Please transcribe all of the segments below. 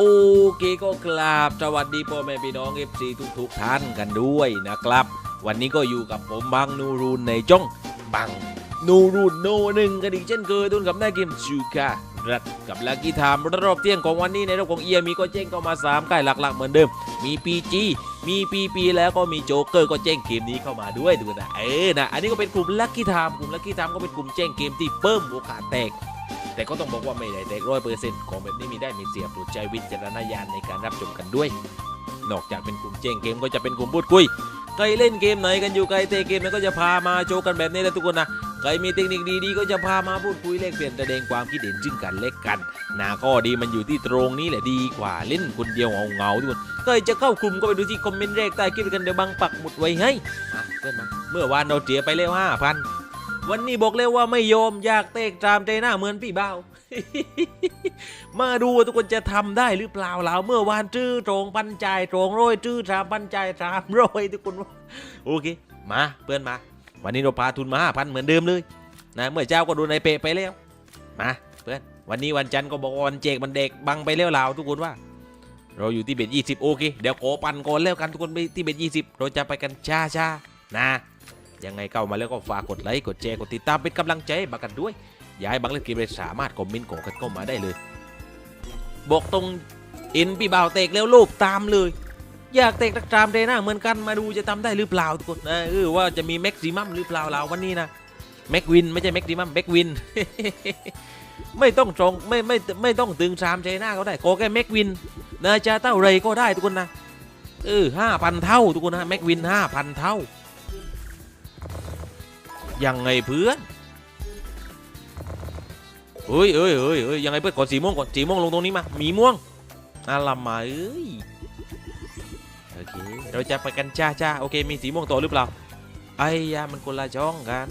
โอเคก็กราบสวัสดีพ่อแม่พี่น้องเอฟซีทุกๆท่านกันด้วยนะครับ วันนี้ก็อยู่กับผมบังนูรูนในจ้องบังนูรูนโนหนึ่งกันอีกเช่นเคยทุนกับหน้าเกมชูการัดกับลักกี้ไทม์รอบเที่ยงของวันนี้ในรอบของเอียมีก็แจ้งเข้ามา3ค่ายหลักๆเหมือนเดิม มีปีจีมีปีปีแล้วก็มีโจ๊กเกอร์ก็แจ้งเกมนี้เข้ามาด้วยดูนะเออนะอันนี้ก็เป็นกลุ่มลักกี้ไทม์กลุ่มลักกี้ไทม์ก็เป็นกลุ่มแจ้งเกมที่เพิ่มโอกาสแตก แต่ก็ต้องบอกว่าไม่ได้แตกร้อยเปอร์เซ็นต์ของแบบนี้มีได้มีเสียโปรดใช้วิจารณญาณในการรับชมกันด้วย นอกจากเป็นกลุ่มแจ้งเกมก็จะเป็นกลุ่มพูดคุยใครเล่นเกมไหนกันอยู่ใครเตะเกมไหนก็จะพามาโชว์กันแบบนี้แหละทุกคนนะใครมีเทคนิคดีๆก็จะพามาพูดคุยแลกเปลี่ยนแสดงความคิดเห็นซึ่งกันและกันนาข้อดีมันอยู่ที่ตรงนี้แหละดีกว่าเล่นคนเดียวเอาเงาทุกคนใครจะเข้ากลุ่มก็ไปดูที่คอมเมนต์แรกใต้คลิปกันเดี๋ยวบังปักหมุดไว้ให้เพื่อนมาเมื่อวานเราเสียไปแล้วห้าพัน วันนี้บอกเลยว่าไม่ยอมอยากเตะตามใจหน้าเหมือนพี่เบามาดูทุกคนจะทำได้หรือเปล่าเราเมื่อวานจื้อตรงปันใจตรงโรยจื้อสามปันใจสามโรยทุกคนโอเค มาเพื่อนมา วันนี้เราพาทุนมาห้าพันเหมือนเดิมเลยนะเมื่อเจ้าก็โดนนเปะไปแล้วมาเพื่อนวันนี้วันจันทร์ก็บอกวันเจกมันเด็กบังไปแล้วเราทุกคนว่า เราอยู่ที่เบ็ดยี่สิบโอเคเดี๋ยวขอปันก่อนแล้วกันทุกคนไปที่เบ็ดยี่สิบเราจะไปกันช้าช้าๆนะ ยังไงเข้ามาแล้วก็ฝากกดไลค์กดแชร์กดติดตามเป็นกำลังใจให้บักกันด้วย อยาให้บังเล่นเกมเลยสามารถคอมเมนต์ของกันเข้ามาได้เลย บอกตรงเอ็นพี่บ่าวเตกแล้วรูปตามเลย อยากเตกตักตามเดน่าเหมือนกันมาดูจะทำได้หรือเปล่าทุกคนนะเออว่าจะมีแม็กซิมัมหรือเปล่าเราวันนี้นะแม็กวินไม่ใช่แม็กซิมัมแม็กวินไม่ต้องตรงไม่ไม่ไม่ต้องตึงสามใจหน้าก็ได้ขอแค่แม็กวินนะจะเท่าไรก็ได้ทุกคนนะเออห้าพันเท่าทุกคนนะแม็กวินห้าพันเท่า ยังไงเพื่อนเฮ้ยเฮ้ยเฮ้ยเฮ้ยยังไงเพื่อนก่อนสีม่วงก่อนสีม่วงลงตรงนี้มามีม่วงอะไรมาเอ้ยโอเคเราจะไปกันจ้าจ้าโอเคมีสีม่วงต่อหรือเปล่าไอ้ยามันคนละช่องกัน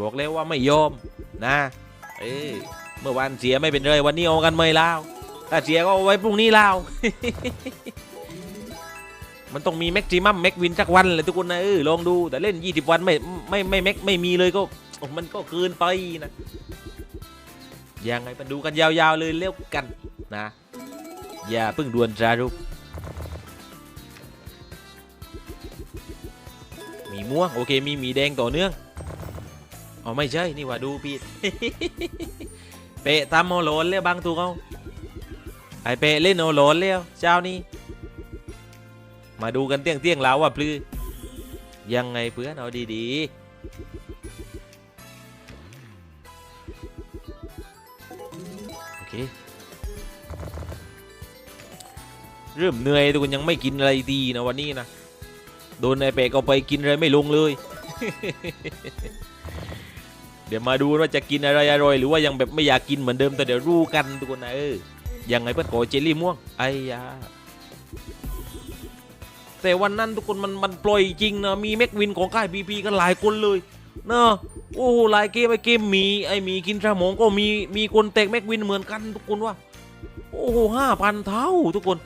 บอกแล้วว่าไม่ยอมนะเอ้ยเมื่อวานเสียไม่เป็นไรวันนี้เอากันไม่เล่าถ้าเสียก็เอาไว้พรุ่งนี้เล่า มันต้องมีแม็กซิมัมแม็กวินสักวันเลยทุกคนนะเออลองดูแต่เล่น 20 วันไม่ไม่ไม่แม็กไม่มีเลยก็มันก็เกินไปนะยังไงมาดูกันยาวๆเลยเร็วกันนะ อย่าเพิ่งด่วนจารุกมีม่วงโอเคมีหมีแดงต่อเนื่องอ๋อไม่ใช่นี่ว่าดูผิดเปะทำโอโลนแล้วบางตัวเขาไอเปะเล่นโอโลนแล้วเจ้านี้ มาดูกันเตี้ยงเตี้ยงแล้วว่าพลือยังไงเพื่อนเอาดีๆโอเคเริ่มเหนื่อยทุกคนยังไม่กินอะไรดีนะวันนี้นะโดนไอเปกเอาไปกินอะไรไม่ลงเลย เดี๋ยวมาดูว่าจะกินอะไรอร่อย หรือว่ายังแบบไม่อยากกินเหมือนเดิมแต่เดี๋ยวรู้กันทุกคนนะเออยังไงเพื่อนขอเจลลี่ม่วงไอ้ยา แต่วันนั้นทุกคนมันมันปล่อยจริงนะมีแม็กวินของค่ายพีพีกันหลายคนเลยเนอะโอ้โหหลายเกมไอเกมมีไอมีกินสมองก็มีมีคนแตกแม็กวินเหมือนกันทุกคนว่า โอ้โหห้าพันเท่าทุกคน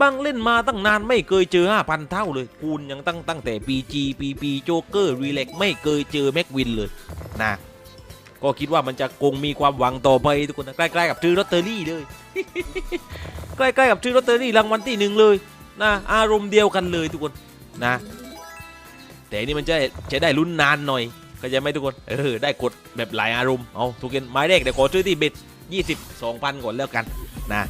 บางเล่นมาตั้งนานไม่เคยเจอห้าพันเท่าเลยคูณยังตั้งตั้งแต่ปีจีปีปีโจ๊กเกอร์รีเล็กไม่เคยเจอแม็กวินเลยนะก็คิดว่ามันจะคงมีความหวังต่อไปทุกคนใกล้ๆกับซื้อลอตเตอรี่เลย ใกล้ๆกับซื้อลอตเตอรี่รางวัลที่หนึ่งเลย นะอารมณ์เดียวกันเลยทุกคนนะ แต่นี่มันจะจะได้ลุ้นนานหน่อยก็จะไม่ทุกคนเออได้กดแบบหลายอารมณ์เอาทุกคนไม้แรกเดี๋ยวขอซื้อที่เบ็ดยี่สิบสองพันก่อนแล้วกันนะ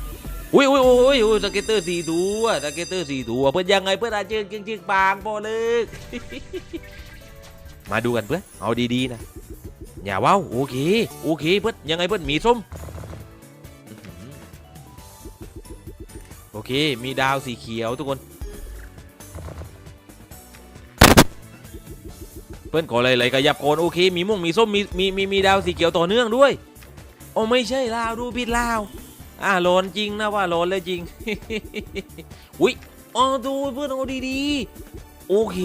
อุ้ยอุ้ยอุ้ยอุ้ยสเก็ตเตอร์สี่ตัวสเก็ตเตอร์สี่ตัวเพื่อนยังไงเพื่อนอาเจิงจิงจิงปางพอเลยมาดูกันเพื่อนเอาดีๆนะอย่าว้าวโอเคโอเคเพื่อนยังไงเพื่อนมีส้ม อเค มีดาวสีเขียวทุกคน เพื่อนขออะไรอะไรขยับก่อนโอเค มีม่วงมีส้มมีมีมีมีดาวสีเขียวต่อเนื่องด้วย โอ้ไม่ใช่ลาวดูผิดลาว อ่าโลนจริงนะว่าโลนเลยจริง อุ้ยอ๋อดูเพื่อนเอาดีๆ โอเค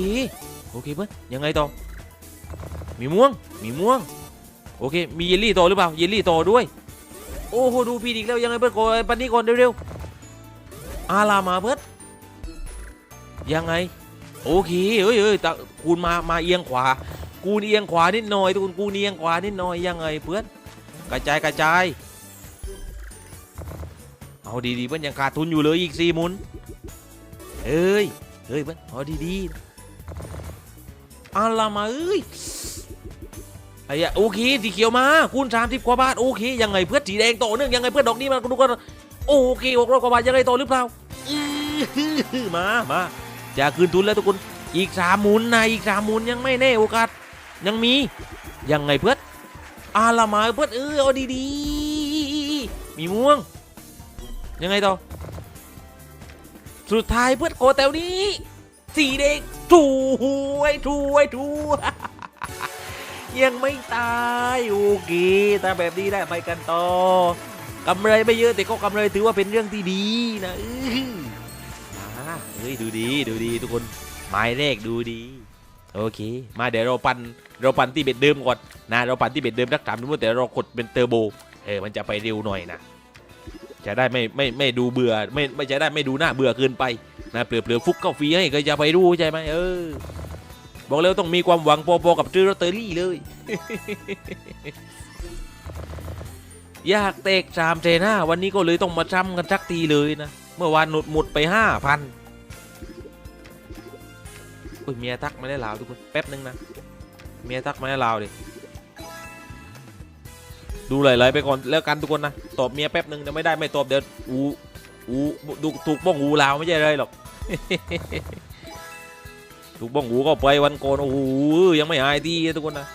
โอเคเพื่อนยังไงต่อ มีม่วง มีม่วง โอเค มีเยลลี่ต่อหรือเปล่า เยลลี่ต่อด้วย โอ้โหดูผิดอีกแล้วยังไงเพื่อนขอปันนี้ก่อนเร็วๆ อาลามาเพื่อนยังไง โอเคเฮ้ยเฮ้ยแต่คูณมามาเอียงขวา กูเอียงขวานิดหน่อยทุกคนกูเอียงขวานิดหน่อยยังไงเพื่อนกระจายกระจาย เอาดีๆเพื่อนยังขาดทุนอยู่เลยอีกสี่หมุนเอ้ยเฮ้ยเพื่อนเอาดีๆอะไรมาเอ้ยไอ้ยะโอเคสีเขียวมาคูณสามสิบกว่าบาทโอเคยังไงเพื่อนสีแดงต่อเนื่องยังไงเพื่อนดอกนี้มาดูกัน โอเคหกร้อยกว่าบาทยังไงต่อหรือเปล่ามามาจะคืนทุนแล้วทุกคนอีกสามหมุนนะอีกสามหมุนยังไม่แน่โอกาสยังมียังไงเพื่อนอะไรมาเพื่อนเออเอาดีๆมีม่วง ยังไงต่อ สุดท้ายเพื่อนโกแตวนี้สีแดงถูวยถูวยถูวยยังไม่ตาย โอเคถ้าแบบนี้ได้ไปกันต่อ กำไรไม่เยอะแต่ก็กำไรถือว่าเป็นเรื่องที่ดีนะมาเฮ้ยดูดีดูดีทุกคนหมายเลขดูดี โอเค มาเดี๋ยวเราปันเราปันที่เบ็ดเดิมก่อนนะเราปันที่เบ็ดเดิมรักสามทุกคนแต่เรากดเป็นเทอร์โบเออมันจะไปเร็วหน่อยนะจะได้ไม่ไม่ไม่ดูเบื่อไม่ไม่จะได้ไม่ดูหน้าเบื่อเกินไปนะเปลือเปลือฟุกเข้าฟรีให้ก็จะไปรู้ใช่ไหมเออบอกแล้วต้องมีความหวังพอๆกับซื้อลอตเตอรี่เลย อยากเตกสามเทน่าวันนี้ก็เลยต้องมาจำกันสักทีเลยนะ เมื่อวานหนุดหมุดไปห้าพันอุ้ยเมียทักมาได้ลาวทุกคนแป๊บนึงนะ เมียทักมาได้ลาวดิดูไหลๆไปก่อนแล้วกันทุกคนนะตอบเมียแป๊บนึงเดี๋ยวไม่ได้ไม่ตอบเดี๋ยวอูอูดูถูกบ้องอูลาวไม่ใช่อะไรหรอกถูกบ้องหูก็ไปวันก่อนโอ้โหยังไม่หายดีทุกคนนะ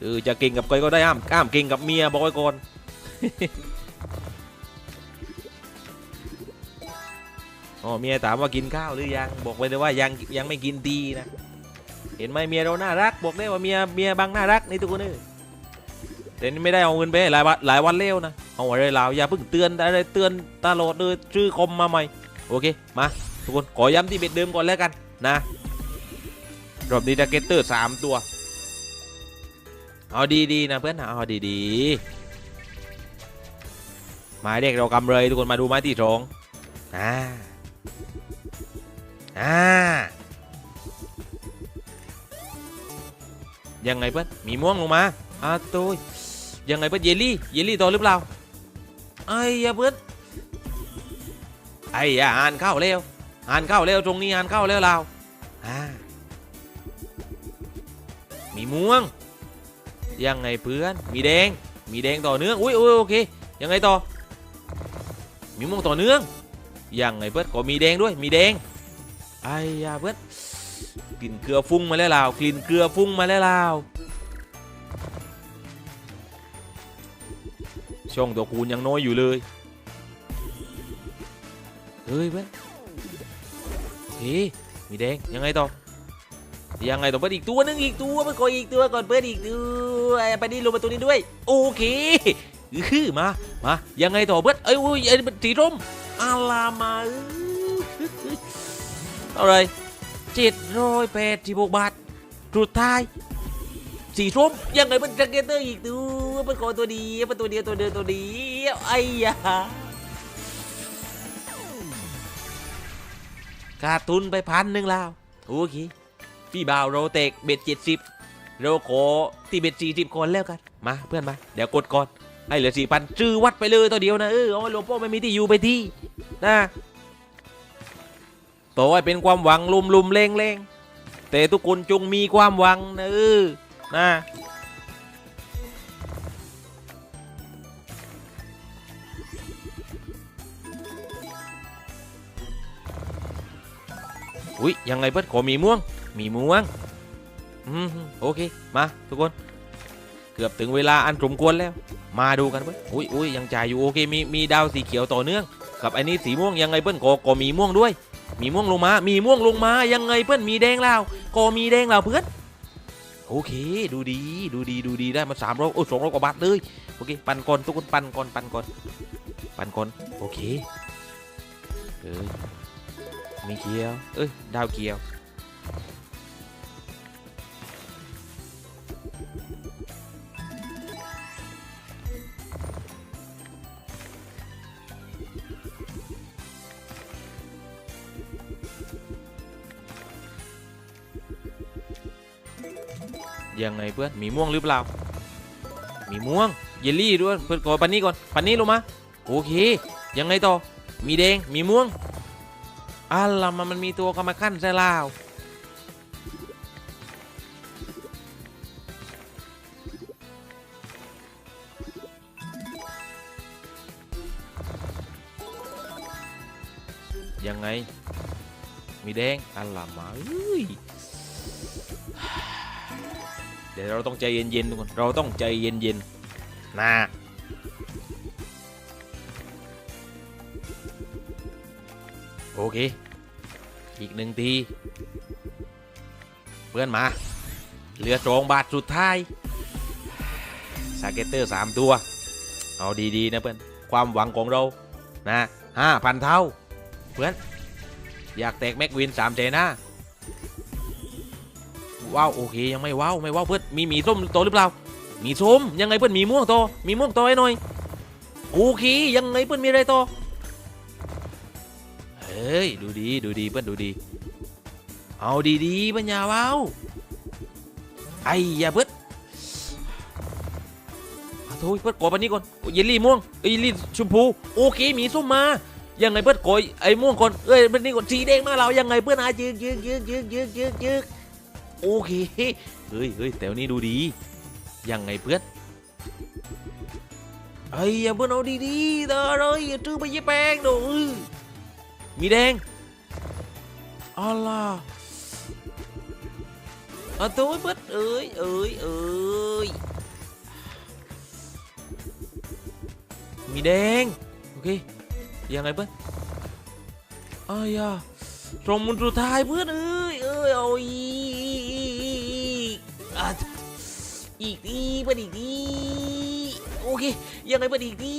เออจะเก่งกับใครก็ได้ห้ามห้ามเก่งกับเมียบอกไว้ก่อน อ๋อเมียถามว่ากินข้าวหรือยังบอกไปเลยว่ายังยังไม่กินดีนะ เห็นไหมเมียเราน่ารักบอกได้ว่าเมียเมียบางน่ารักนี่ทุกคนนี่แต่นี่ไม่ได้เอาเงินไปหลายวันหลายวันเร็วนะเอาอะไรลาวอย่าเพิ่งเตือนอะไรเตือนตลอดเลยชื่อคมมาใหม่โอเคมาทุกคนขอย้ำที่เบ็ดเดิมก่อนแล้วกันนะรอบนี้ดาเกตเตอร์สามตัว เอาดีๆนะเพื่อนนะเอาดีๆ หมายเลขเรากำเลยทุกคนมาดูไม้ที่สองอ่าอ่ายังไงเพื่อนมีม่วงลงมาอ่าตัวยังไงเพื่อนเยลลี่เยลลี่ต่อหรือเปล่าไอ้ยาเพื่อนไอ้ยาอ่านเข้าเร็วอ่านเข้าเร็วตรงนี้อ่านเข้าเร็วเราอ่ามีม่วงยังไงเพื่อนมีแดงมีแดงต่อเนื่องอุ้ยอุ้ยโอเคยังไงต่อ มีม่วงต่อเนื่องยังไงเพื่อนก็มีแดงด้วยมีแดงไอ้ยาเพื่อนกลิ่นเกลือฟุ้งมาแล้วลาวกลิ่นเกลือฟุ้งมาแล้วลาวช่องตัวคูณยังน้อยอยู่เลยเฮ้ยเพื่อนเฮ้ยมีแดงยังไงต่อยังไงต้อเปิดอีกตัวนึงอีกตัวมันก็อีกตัวก่อนเปิดอีกตัวไปนี่ลงมาตัวนี้ด้วยโอเค คือมา มา ยังไงต่อเปิดเอ้ยอุ้ยไอ้นี่มันสีร่มอาลามาเท่าไรเจ็ดร้อยแปดสิบหกบาทสุดท้ายสีส้มยังไงมันจังเกเตอร์อีกตัวมันขอตัวดียวมันตัวเดียวตัวเดียวตัวเดียวไอ้ยาขาดทุนไปพันหนึ่งแล้วโอเคพี่บ่าวเรเตกเบ็ดเจ็ดสิบ เราขอตีเบ็ดสี่สิบก่อนแล้วกัน มาเพื่อนมา เดี๋ยวกดก่อน ให้เหลือสี่พันจื้อวัดไปเลยตัวเดียวนะ เออเอาหลวงพ่อไม่มีที่อยู่ไปที่นะต่อให้เป็นความหวังลุมลุมเล่งเล่งแต่ทุกคนจงมีความหวังนะเออนะอุ้ยยังไงเพื่อนขอมีม่วง มีม่วง อืมโอเค มาทุกคน เกือบถึงเวลาอันสมควรแล้ว มาดูกันเพื่อนอุ้ยอุ้ยยังจ่ายอยู่โอเค มีมีดาวสีเขียวต่อเนื่อง กับอันนี้สีม่วงยังไงเพื่อนก็ก็มีม่วงด้วย มีม่วงลงมา มีม่วงลงมา ยังไงเพื่อนมีแดงแล้วก็มีแดงแล้วเพื่อนโอเค ดูดี ดูดี ดูดีได้มาสามร้อยโอ้สองร้อยกว่าบาทเลย โอเค ปันก่อนทุกคนปันก่อนปันก่อนปันก่อนโอเคเออมีเขียว เอ้ย ดาวเขียว ยังไงเพื่อนมีม่วงหรือเปล่า มีม่วงเยลลี่ด้วยเพื่อนขอปันนี้ก่อนปันนี้ลงมาโอเค ยังไงต่อ มีแดงมีม่วงอะล่ะมันมันมีตัวกรรมขั้นใช่ลาวยังไง มีแดงอะล่ะมาเอ้ย เดี๋ยวเราต้องใจเย็นๆทุกคนเราต้องใจเย็นๆนะโอเค อีกหนึ่งที เพื่อนมา เหลือสองบาทสุดท้าย สาเกตเตอร์สามตัว เอาดีๆนะเพื่อน ความหวังของเรา นะห้าพันเท่า เพื่อน อยากแตกแม็กวินสามเจนะ ว้าวโอเคยังไม่ว้าวไม่ว้าวเพื่อนมีหมีส้มโตหรือเปล่า มีส้มยังไงเพื่อนมีม่วงโตมีม่วงโตให้หน่อยโอเคยังไงเพื่อนมีอะไรโตเฮ้ยดูดีดูดีเพื่อนดูดี เอาดีๆเพื่อนอย่าว้าวไอ้ยาเพื่อนเอาโถ่เพื่อนกดปันนี้ก่อนเยลลี่ม่วงเอ้ยลลี่ชมพูโอเคหมีส้มมายังไงเพื่อนโกยไอ้ม่วงก่อนเอ้ยเพื่อนนี่ก่อนสีแดงมาเรายังไงเพื่อนอายึกยึกยึกยึกยึกยึกยึก โอเค เฮ้ยเฮ้ยแต่วันนี้ดูดี ยังไงเพื่อนไอ้ยย่าเพื่อนเอาดีๆเด้อเลยอย่าจื้อไปยี่แป้งดูมีแดงอะล่ะอะตัวเพื่อนเอ้ยเอ้ยเอ้ยมีแดง โอเค ยังไงเพื่อนอ้ายา ตรงมุนสุดท้ายเพื่อนเอ้ยเอ้ยเอาอีกอีกทีเพื่อนอีกทีโอเค ยังไงเพื่อนอีกที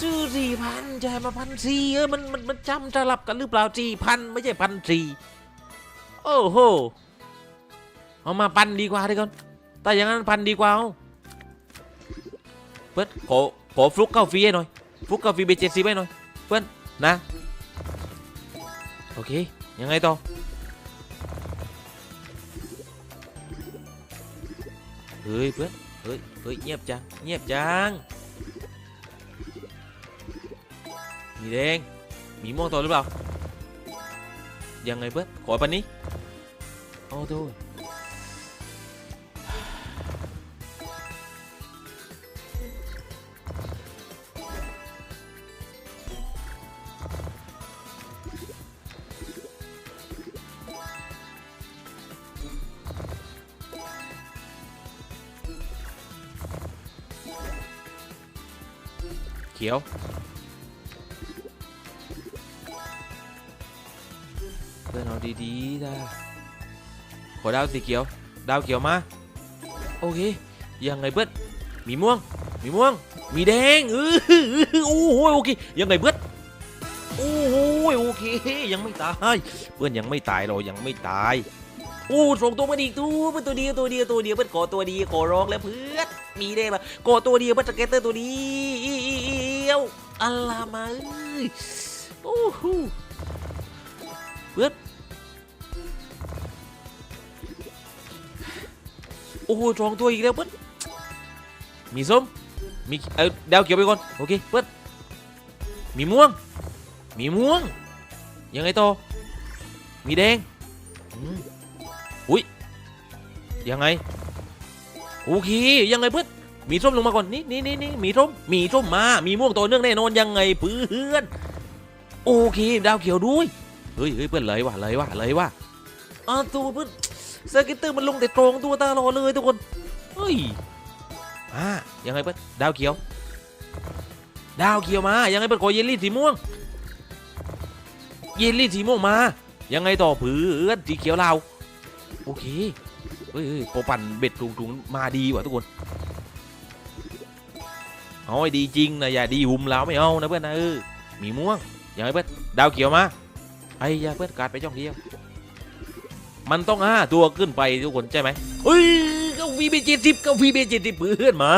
ชื่อสี่พันจะให้มาพันสี่เอ้ยมันมันมันจำจะหลับกันหรือเปล่าสี่พันไม่ใช่พันสี่โอ้โหเอามาพันดีกว่าดีก่อนแต่อย่างนั้นพันดีกว่าเอาเพื่อนข ขอฟลุกเข้าฟรีให้หน่อยฟลุกกาแฟเบเจ็ดสิบไปหน่อยเพื่อนนะโอเคยังไงต่อเฮ้ยเพื่อนเฮ้ยเฮ้ยเงียบจังเงียบจังมีแดงมีม่วงต่อหรือเปล่ายังไงเพื่อนขอปันนี้โอ้โห เขียว เพื่อนเอาดีๆนะขอดาวสีเขียว ดาวเขียวมา โอเค ยังไงเพื่อนมีม่วง มีม่วง มีแดงเออโอ้โหโอเค ยังไงเพื่อนโอ้โหโอเค ยังไม่ตาย เพื่อนยังไม่ตายเรายังไม่ตายโอ้ส่งตัวมาอีกตัวเพื่อนตัวเดียวตัวเดียวตัวเดียวเพื่อนขอตัวดีขอร้องแล้วเพื่อนมีได้ปะขอตัวเดียวเพื่อนสเก็ตเตอร์ตัวดี อัลลามาเอ้ยโอ้โหเพื่อนโอ้โหสองตัวอีกแล้วเพื่อนมีส้มมีเออดาวเขียวไปก่อนโอเคเพื่อนมีม่วง มีม่วง ยังไงต่อ มีแดงอุ้ยยังไง โอเค ยังไงเพื่อน มีส้มลงมาก่อนนี่นี่นี่นี่มีส้มมีส้มมา มีม่วงต่อเนื่องแน่นอนยังไงเพื่อนโอเคดาวเขียวด้วยเฮ้ยเฮ้ยเพื่อนเลยว่ะเลยว่ะเลยว่ะอ่าตัวเพื่อนสกิตเตอร์มันลงแต่ตรงตัวตาลอเลยทุกคนเฮ้ยอ่ายังไงเพื่อนดาวเขียว ดาวเขียวมายังไงเพื่อนขอเยลลี่สีม่วงเยลลี่สีม่วงมา ยังไงต่อเพื่อนสีเขียวเราโอเคเฮ้ยเฮ้ยพอปั่นเบ็ดถุงๆมาดีว่ะทุกคน เอาให้ดีจริงนะอย่าดีหุ่มเราไม่เอานะเพื่อนนะเออมีม่วงอย่างไรเพื่อนดาวเขียวมาไอ้ยาเพื่อนการดไปช่องเดียวมันต้องห้าตัวขึ้นไปทุกคนใช่ไหมเฮ้ยก้าวีเบเจ็ดสิบก้าวีเบเจ็ดสิบเพื่อนมา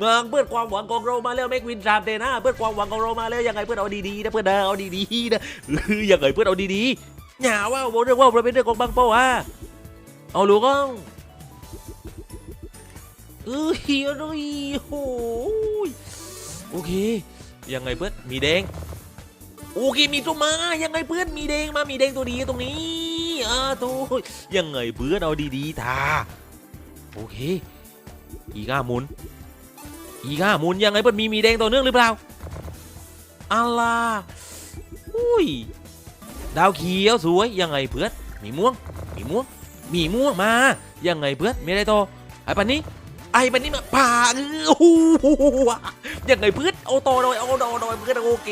มาเพื่อนความหวังของเรามาแล้วแม็กวินสามเตนะเพื่อนความหวังของเรามาแล้วยังไงเพื่อนเอาดีๆนะเพื่อนนะเอาดีๆนะเออยังไงเพื่อนเอาดีๆอย่าว่าเรื่องว่าเราเป็นเรื่องของบางเป้าฮะเอาลูกเอา เอ้ยอะไรโอ้ยโอเค ยังไงเพื่อนมีแดงโอเคมีตัวมา ยังไงเพื่อนมีแดงมามีแดงตัวดีตรงนี้อ่าโตัวยังไงเพื่อนเอาดีๆทาโอเค อีก้ามุน อีก้ามุนยังไงเพื่อนมีมีแดงต่อเนื่องหรือเปล่าอัลลาอุ้ยดาวเขียวสวยยังไงเพื่อนมีม่วงมีม่วงมีม่วงมายังไงเพื่อนมีอะไรต่อไอ้ปันนี้ ไอ้ปันนี้มาป่าเออโอ้โหยังไงเพื่อเอาต่อหน่อยเอาต่อหน่อยเพื่อนโอเค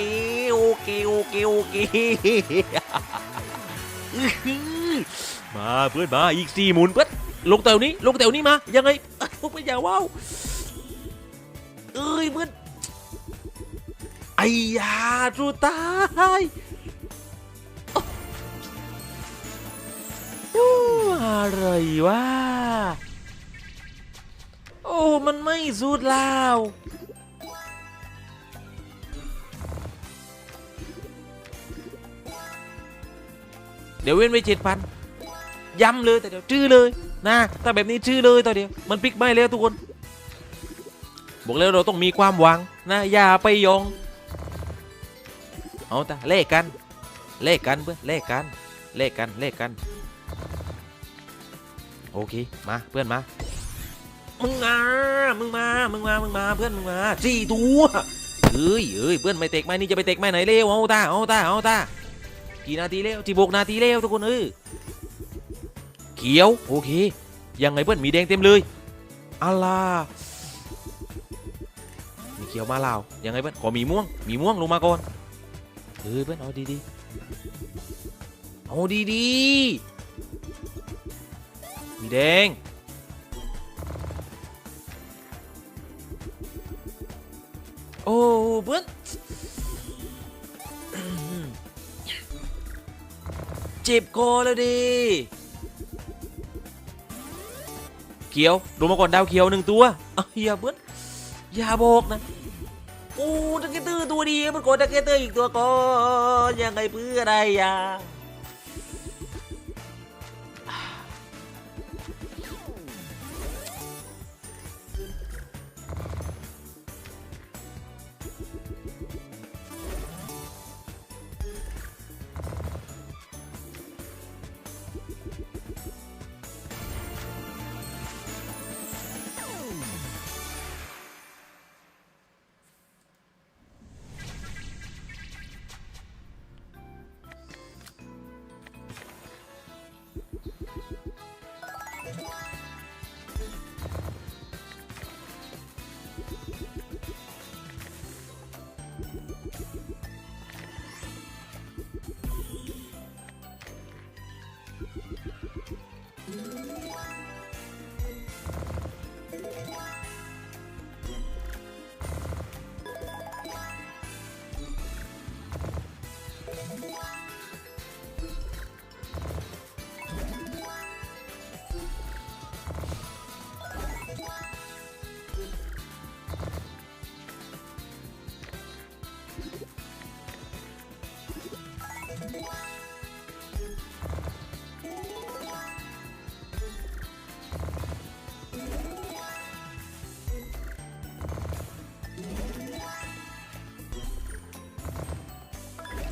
โอเคโอเคโอเคมาเพื่อนมาอีกสี่หมุนเพื่อนลงแถวนี้ลงแถวนี้มายังไงเอ้ยเพื่อนอย่าว้าวเอ้ยเพื่อนไอ้ยาจูตายโอ้อะไรวะ โอ้ มันไม่สุดแล้วเดี๋ยวเว้นไว้เจ็ดพันย้ำเลยแต่เดี๋ยวชื่อเลยนะถ้าแบบนี้ชื่อเลยต่อเดียวมันพลิกไม่แล้วทุกคน บอกแล้วเราต้องมีความหวังนะอย่าไปยอง เอาแต่เลขกัน เลขกันเพื่อนเลขกัน เลขกันเลขกัน โอเค มาเพื่อนมา มึงมามึงมามึงมามึงมาเพื่อนมึงมาสี่ตัวเอ้ยเอ้ยเพื่อนไม่เตกไม่นี่จะไปเตกไม่ไหนเร็วเอาตาเอาตาเอาตากี่นาทีแล้วที่บกนาทีแล้วทุกคนเออเขียวโอเค ยังไงเพื่อนมีแดงเต็มเลยอัลลามีเขียวมาลาวยังไงเพื่อนขอมีม่วง มีม่วงลงมาก่อนเออเพื่อนเอาดีๆเอาดีๆมีแดง โอ้เพื่อนจ็บคอแล้วดิเขียวดูมาก่อนดาวเขียวหนึ่งตัวอะอย่าเบิ้ลอย่าบอกนะโอ้ตะเกยตื้อตัวดีมันกดตะเกยตื้ออีกตัวก่อนยังไงเพื่ออะไรอะ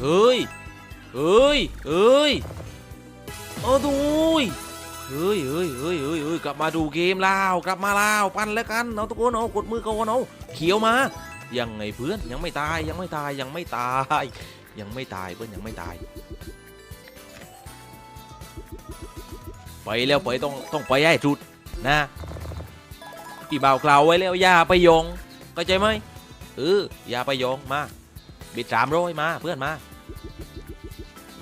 เฮ้ยเฮ้ยเฮ้ยเอาดูยเฮ้ยเฮ้ยเฮ้ยเฮ้ยเฮ้ยกลับมาดูเกมแล้วกลับมาแล้วปั้นแล้วกันเอาทุกคนเอากดมือก่อนเอาเขียวมายังไงเพื่อนยังไม่ตายยังไม่ตายยังไม่ตาย ยังไม่ตายเพื่อนยังไม่ตาย ไปแล้วไปต้องต้องไปให้จุดนะพี่บ่าวกล่าวไว้แล้วอย่าไปยงเข้าใจไหมเอออย่าไปยงมาบิดสามร้อยมาเพื่อนมา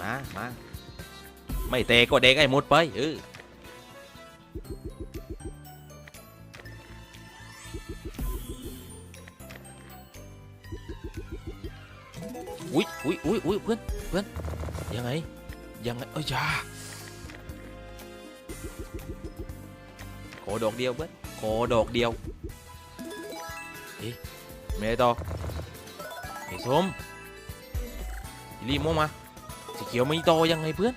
มามาไม่เตะก็เด็กไอ้หมดไปเอออุ้ยอุ้ยอุ้ยอุ้ยเพื่อนเพื่อนยังไงยังไงเอ้ยยาขอดอกเดียวเพื่อนขอดอกเดียวเอ๊ะไม่ได้ต่อไอ้ส้ม รีบมองมาสีเขียวไม่ต่อยังไงเพื่อน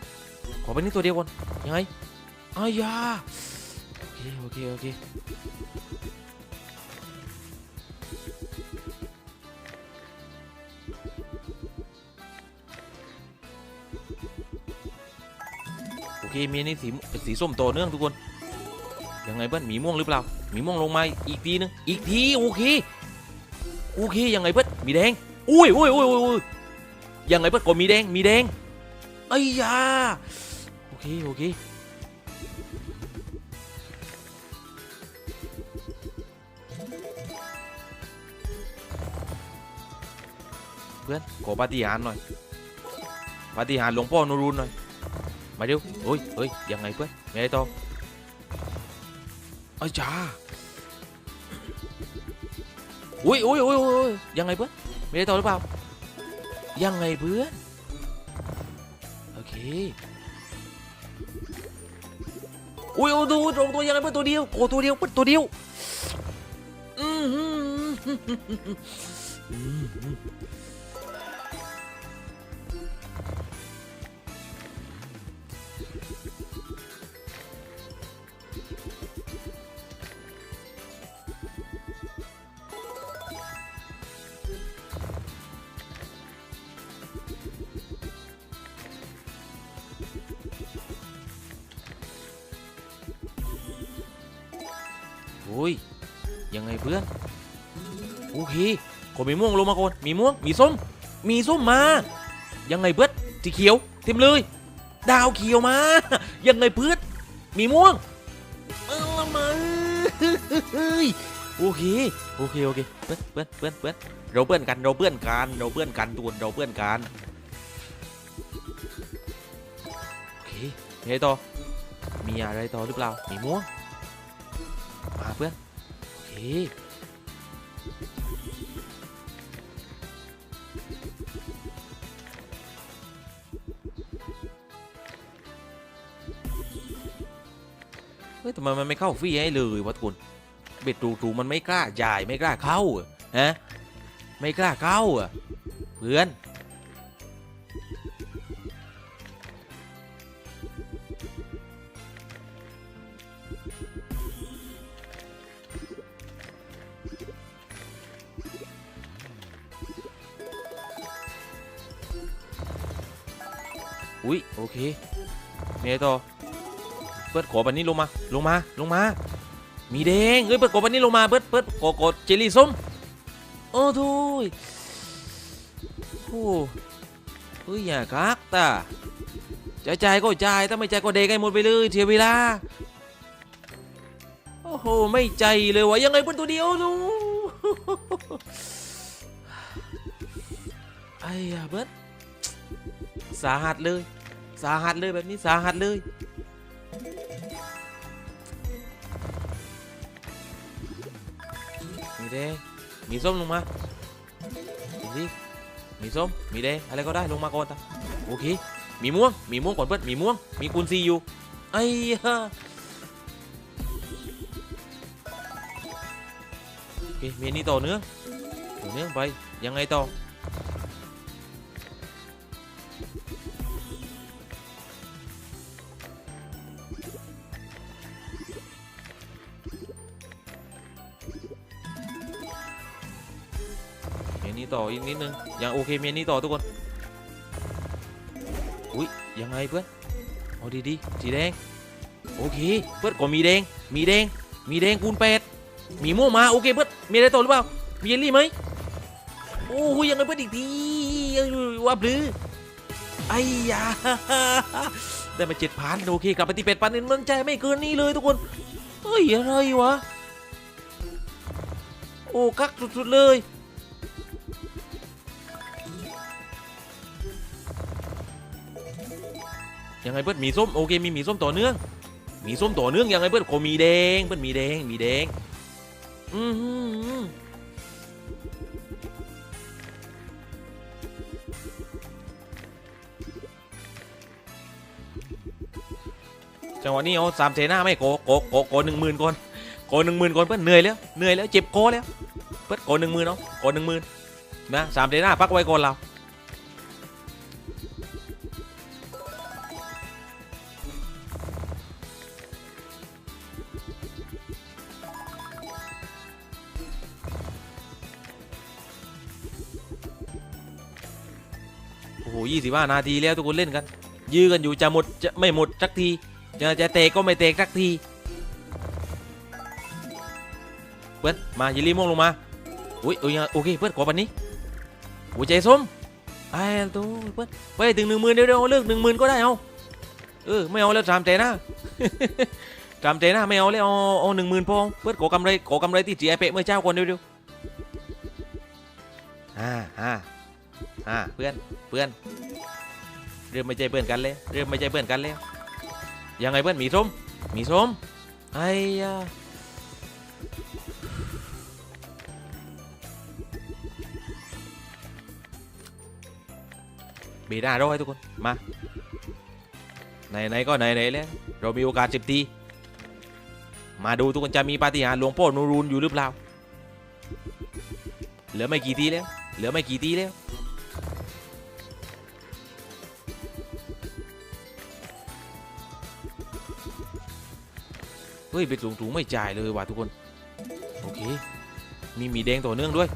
ขอไปนี่ตัวเดียวก่อนยังไงอายาโอเคโอเคโอเคโอเคมีนี่สีสีส้มโตเนื่องทุกคนยังไงเบิ้ลหมีม่วงหรือเปล่าหมีม่วงลงมาอีกทีนึงอีกทีโอเคโอเคยังไงเบิ้ลหมีแดงอุ้ยอุ้ยอุ้ยอุ้ย ยังไงเบิ้ลก็มีแดงมีแดงไอ้ยาโอเคโอเคเพื่อนขอปาฏิหาริย์หน่อยปาฏิหาริย์หลวงพ่อนรุนหน่อยมาเร็วเฮ้ยเฮ้ยยังไงเพื่อนไม่ได้ต่อไอ้จ้าอุ้ยอุ้ยอุ้ยอุ้ยอุ้ยยังไงเพื่อนไม่ได้ต่อหรือเปล่า ยังไงเพื่อน โอเค อุ้ยโอ้ดูตรงตัวยังไงเพื่อนตัวเดียวโอ้ตัวเดียวเพื่อนตัวเดียวอืม ขอมีม่วงลงมาก่อนมีม่วงมีส้ม มีส้มมา ยังไงเพื่อนสีเขียวเต็มเลย ดาวเขียวมา ยังไงเพื่อนมีม่วงเอาละมาโอเคโอเคโอเคเพื่อนเพื่อนเพื่อนเพื่อนเราเพื่อนกันเราเพื่อนกันเราเพื่อนกันตัวนเราเพื่อนกันโอเคมีอะไรต่อมีอะไรต่อหรือเปล่ามีม่วงมาเพื่อนโอเค ฮ้ยทำไมมันไม่เข้าฟรีให้เลยวะทุกคนเบ็ดตูตูมันไม่กล้าจ่ายไม่กล้าเข้าอะฮะไม่กล้าเข้าเพื่อนอุ้ยโอเคเมีอะไรต่ เปิดขอปันนี้ลงมาลงมาลงมา มีแดงเอ้ยเปิดขอปันนี้ลงมาเปิดเปิดกดกเจลลี่ส้มโอ้ทุยโอ้เฮ้ยอย่าคักตาจะจ่ายก็จ่ายถ้าไม่จ่ายก็เดกให้หมดไปเลยเสียเวลาโอ้โหไม่ใจเลยวะยังไงเปิดตัวเดียวดูไอ้ยาเบิดสาหัสเลย สาหัสเลยแบบนี้สาหัสเลย มีแดงมีส้มลงมาดูสิมีส้ม มีแดงอะไรก็ได้ลงมาก่อนตาโอเค มีม่วง มีม่วงก่อนเพื่อนมีม่วง มีคูณซีอยู่ ไอ้ฮะโอเค มีนนี้ต่อเนื่อต่อเนื่อไป ยังไงต่อ ต่ออีกนิดนึงยังโอเคเมียนี้ต่อทุกคนอุ้ยยังไงเพื่อนเอาดีๆสีแดงโอเคเพื่อนก็มีแดงมีแดงมีแดงคูณแปดมีม่วงมาโอเคเพื่อนมีอะไรต่อหรือเปล่ามีเยลลี่ไหมโอ้ยยังไงเพื่อนอีกทีว่าบลือไอ้ยาได้มาเจ็ดพันโอเคกลับไปที่เป็ดพันมันใจไม่เกินนี้เลยทุกคนเฮ้ยอะไรวะโอ้กักสุดๆเลย ยังไงเพื่อนมีส้มโอเคมีหมีส้มต่อเนื่องมีส้มต่อเนื่องยังไงเพื่อนโคมีแดงเพื่อนมีแดงมีแดงอือหือจังหวะนี้เอาสามเซน่าไม่โกโกโกโกหนึ่งหมื่นก่อนโกหนึ่งหมื่นก่อนเพื่อนเหนื่อยแล้วเหนื่อยแล้วเจ็บโกแล้วเพื่อนโกหนึ่งหมื่นเอาะโกหนึ่งหมื่นนะสามเซน่าพักไว้ก่อนเรา ยี่สิบห้านาทีแล้วทุกคนเล่นกัน ยื้อกันอยู่จะหมดจะไม่หมดสักทีจะจะเตะก็ไม่เตะสักทีเพื่อนมาย่ารีบมองลงมาอุ้ยเอ้ยโอเคเพื่อนขอปันนี้หัวใจส้มไอ้ตัวเพื่อนไปถึงหนึ่งหมื่นเดี๋ยวเดี๋ยวเลิกหนึ่งหมื่นก็ได้เอาเออไม่เอาแล้วสามใจนะสามใจนะไม่เอาแล้วเอาเอาหนึ่งหมื่นพอเพื่อนขอกำไรขอกำไรที่เสียเปะเมื่อเช้าก่อนเดี๋ยวเดี๋ยวอ่าอ่า อ่าเพื่อนเพื่อนเริ่มไม่ใจเพื่อนกันเลยเริ่มไม่ใจเพื่อนกันแล้วยังไงเพื่อนหมีส้มหมีส้มไอ้ยาบีหน้ารอให้ทุกคนมาไหนไหนก็ไหนไหนแล้วเรามีโอกาสสิบทีมาดูทุกคนจะมีปาฏิหาริย์หลวงพ่อนูรูนอยู่หรือเปล่าเหลือไม่กี่ทีแล้วเหลือไม่กี่ทีแล้ว เฮ้ย เป็นสูงถุงไม่จ่ายเลยว่ะทุกคน โอเค มีหมีแดงต่อเนื่องด้วย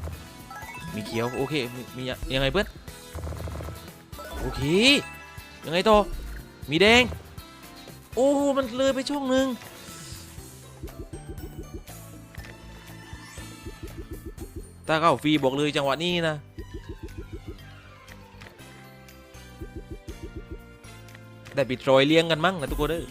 มีเขียว โอเค มีมยังไงเพื่อน โอเค ยังไงต่อ มีแดง โอ้ มันเลยไปช่วงหนึ่งถ้าเข้าฟรีบอกเลยจังหวะนี้นะ ได้ปิดรอยเลี้ยงกันมั้งนะทุกคนเด้อ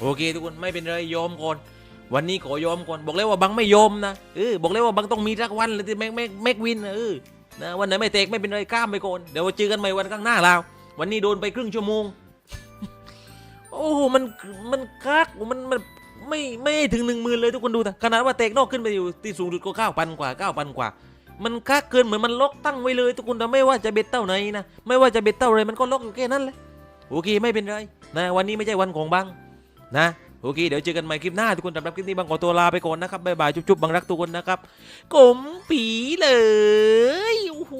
โอเค ทุกคนไม่เป็นไรยอมก่อน วันนี้ขอยอมก่อนบอกแล้วว่าบังไม่ยอมนะเออบอกแล้วว่าบังต้องมีสักวันเลยที่แม็กแม็กแม็กวินเออนะวันไหนไม่เตกไม่เป็นไรข้ามไปก่อนเดี๋ยวเจอกันใหม่วันข้างหน้าเราวันนี้โดนไปครึ่งชั่วโมง โอ้โหมันมันคักมันมันไม่ไม่ถึงหนึ่งหมื่นเลยทุกคนดูนะขนาดว่าเตกนอกขึ้นไปอยู่ที่สูงสุดก็เก้าพันกว่าเก้าพันกว่า มันคักเกินเหมือนมันล็อกตั้งไว้เลย ทุกคนแต่ไม่ว่าจะเบ็ดเต้าไหนนะไม่ว่าจะเบ็ดเต้าอะไรมันก็ล็อกอยู่แค่นั้นแหละโอเคไม่เป็นไรนะวันนี้ไม่ใช่วันของบัง นะโอเคเดี๋ยวเจอกันใหม่คลิปหน้าทุกคนสำหรับคลิปนี้บังขอตัวลาไปก่อนนะครับบ๊ายบายจุ๊บๆบังรักทุกคนนะครับกลมปีเลยโอ้โห